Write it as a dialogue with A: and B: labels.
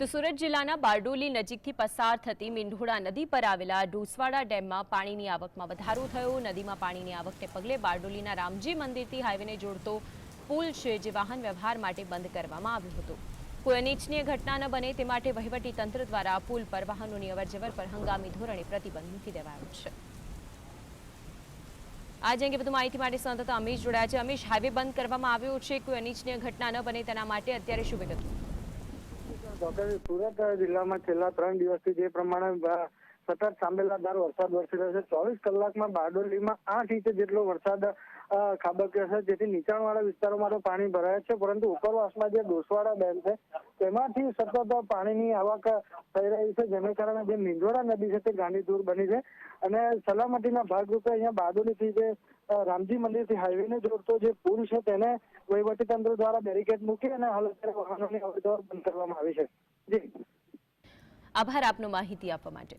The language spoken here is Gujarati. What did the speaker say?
A: તો સુરત જિલ્લાના બારડોલી નજીકથી પસાર થતી મીંઢોળા નદી પર આવેલા ઢોસવાડા ડેમમાં પાણીની આવકમાં વધારો થયો. નદીમાં પાણીની આવકને પગલે બારડોલીના રામજી મંદિરથી હાઈવેને જોડતો પુલ છે જે વાહન વ્યવહાર માટે બંધ કરવામાં આવ્યો હતો. કોઈ અનિચ્છનીય ઘટના ન બને તે માટે વહીવટી તંત્ર દ્વારા પુલ પર વાહનોની અવરજવર પર હંગામી ધોરણે પ્રતિબંધ મૂકી દેવાયો છે. આજે અંગે વધુ માહિતી માટે સંતત અમીશ જોડાયા છે. અમીશ, હાઈવે બંધ કરવામાં આવ્યો છે. કોઈ અનિચ્છનીય ઘટના ન બને તેના માટે અત્યારે શું વિગતો?
B: સુરત જિલ્લામાં છેલ્લા ત્રણ દિવસથી જે પ્રમાણે સતત સાંભેલાધાર વરસાદ વરસી રહ્યો છે. ચોવીસ કલાકમાં બારડોલીમાં આઠ ઇંચ જેટલો વરસાદ ખાબક્યો છે. જેથી નીચાણવાળા વિસ્તારોમાં તો પાણી ભરાય છે, પરંતુ ઉપરવાસમાં જે ડોસવાડા ડેમ છે, તેમાંથી સતત પાણીની આવક થઈ રહી છે, જેને કારણે જે મીંઢોળા નદી છે તે ગાંડીતુર બની છે. અને સલામતીના ભાગરૂપે અહીંયા બારડોલીથી જે રામજી મંદિરથી હાઈવેને જોડતો જે પુલ છે તેને વહીવટીતંત્ર દ્વારા બેરિકેડ મૂકી અને હાલ અત્યારે વાહનોની અવરજવર બંધ કરવામાં આવી છે. જી.
A: આભાર આપનો માહિતી આપવા માટે.